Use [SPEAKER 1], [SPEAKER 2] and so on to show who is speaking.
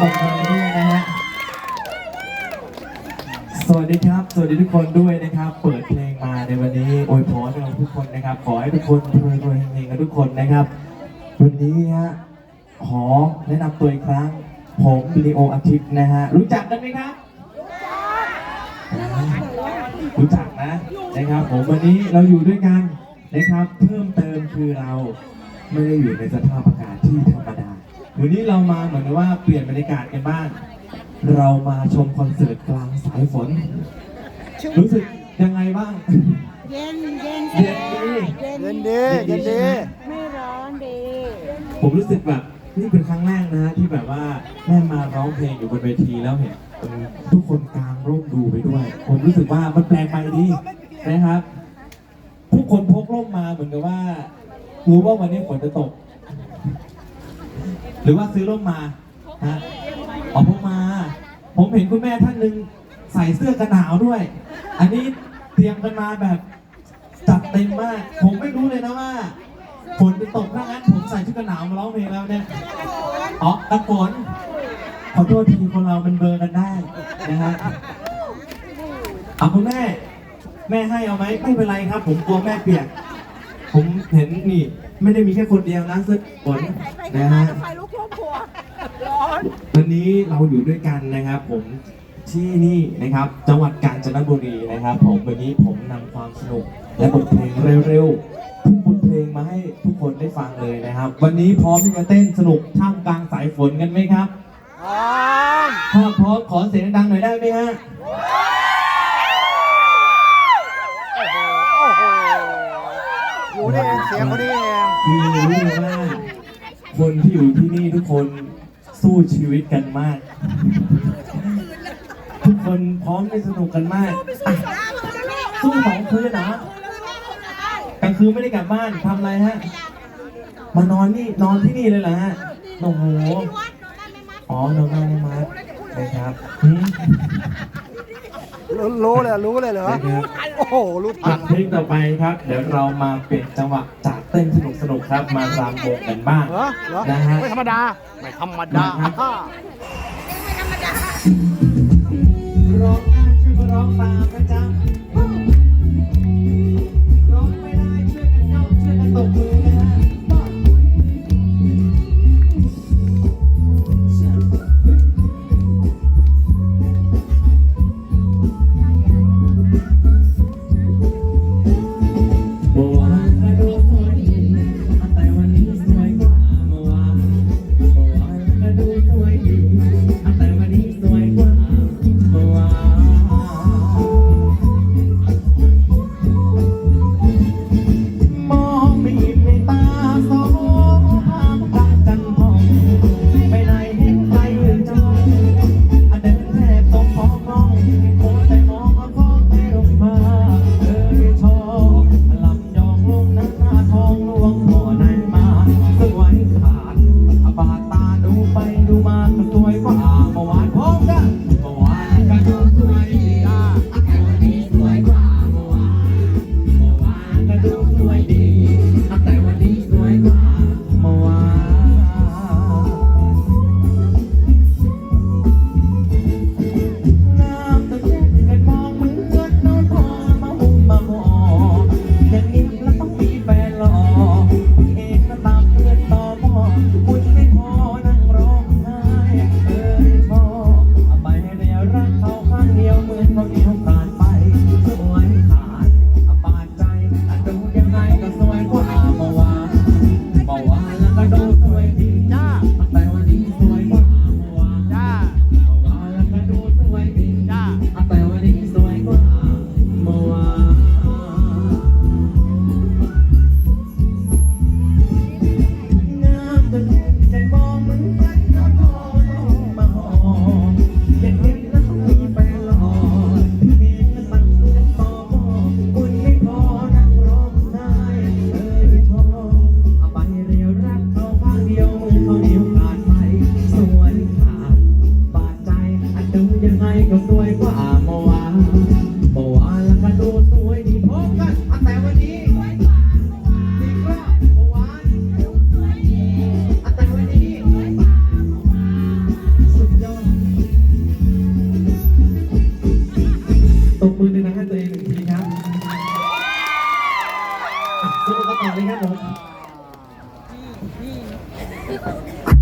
[SPEAKER 1] ตบมือด้วยนะฮะ สวัสดีครับ สวัสดีทุกคนด้วยนะครับ เปิดเพลงมาในวันนี้อวยพรให้เราทุกคนนะครับ ขอให้ทุกคนรวยรวยเฮงๆกันทุกคนนะครับ วันนี้ฮะ ขอแนะนำตัวอีกครั้ง ผมวิดีโออาทิตย์นะฮะ รู้จักกันไหมครับ รู้จักนะนะครับ ผมวันนี้เราอยู่ด้วยกันนะครับ เพิ่มเติมคือเราไม่ได้อยู่ในสภาพอากาศที่ธรรมดา วันนี้เรามาเหมือนกับว่าเปลี่ยนบรรยากาศกันบ้าง เรามาชมคอนเสิร์ตกลางสายฝน รู้สึกยังไงบ้าง
[SPEAKER 2] เย็นเย็น
[SPEAKER 1] เย็นดี
[SPEAKER 2] เย็น
[SPEAKER 3] เย็นดีเย็นดี
[SPEAKER 2] ไม่ร้อนดี
[SPEAKER 1] ผมรู้สึกแบบนี่เป็นครั้งแรกนะฮะที่แบบว่าแม่มาร้องเพลงอยู่บนเวทีแล้วเห็นทุกคนกลางร่มดูไปด้วย ผมรู้สึกว่ามันแปลกไปดีนะครับ ทุกคนพกร่มมาเหมือนกับว่ารู้ว่าวันนี้ฝนจะตก หรือว่าซื้อร่มมาฮะอ๋อพกมา ผมเห็นคุณแม่ท่านหนึ่งใส่เสื้อกันหนาวด้วย อันนี้เตรียมกันมาแบบจัดเต็มมาก ผมไม่รู้เลยนะว่าฝนจะตกถ้างั้นผมใส่ชุดกันหนาวมาร้องเพลงแล้วเนี่ยอ๋อกันฝนขอโทษทีคนเรามันเบอร์กันได้นะฮะเอาคุณแม่ แม่ให้เอาไหมไม่เป็นไรครับ ผมกลัวแม่เปียก ผมเห็นนี่ ไม่ได้มีแค่คนเดียวนะเสื้อฝนนะฮะ
[SPEAKER 2] อน
[SPEAKER 1] วันนี้เราอยู่ด้วยกันนะครับ ผมที่นี่นะครับ จังหวัดกาญจนบุรีนะครับ ผมวันนี้ผมนำความสนุกและบทเพลงเร็วๆทุกบทเพลงมาให้ทุกคนได้ฟังเลยนะครับ วันนี้พร้อมที่จะเต้นสนุกท่ามกลางสายฝนกันไหมครับ
[SPEAKER 3] พร้อม
[SPEAKER 1] ถ้าพร้อมขอเสียงดังหน่อยได้ไหมฮะ
[SPEAKER 3] โอ้โหโอ้โหอยู่นี่เองเสียงคนนี้เอง
[SPEAKER 1] คือรู้เลยว่าคนที่อยู่ที่นี่ทุกคน สู้ชีวิตกันมาก ทุกคนพร้อมที่สนุกกันมากอะสู้สองคืนนะกลางคืนไม่ได้กลับบ้านทำอะไรฮะ มานอนนี่นอนที่นี่เลยเหรอฮะโอ้โหอ๋อนอนบ้านในมัดนะครับหืม
[SPEAKER 3] รู้รู้เลยรู้เลยเหรอ
[SPEAKER 1] นะครับ
[SPEAKER 3] โอ้โหรู้ทัน
[SPEAKER 1] เพลงต่อไปครับ เดี๋ยวเรามาเปลี่ยนจังหวะจาก เต้นสนุกสนุกๆครับมารำวงกันบ้าง
[SPEAKER 3] เหรอเหรอ
[SPEAKER 1] นะฮะ
[SPEAKER 3] ไม่ธรรมดา ไม่ธรรมดา
[SPEAKER 1] ร้องได้ช่วยมาร้องตามนะจ๊ะ ฝ่าเมื่วานพ้อง Thank you.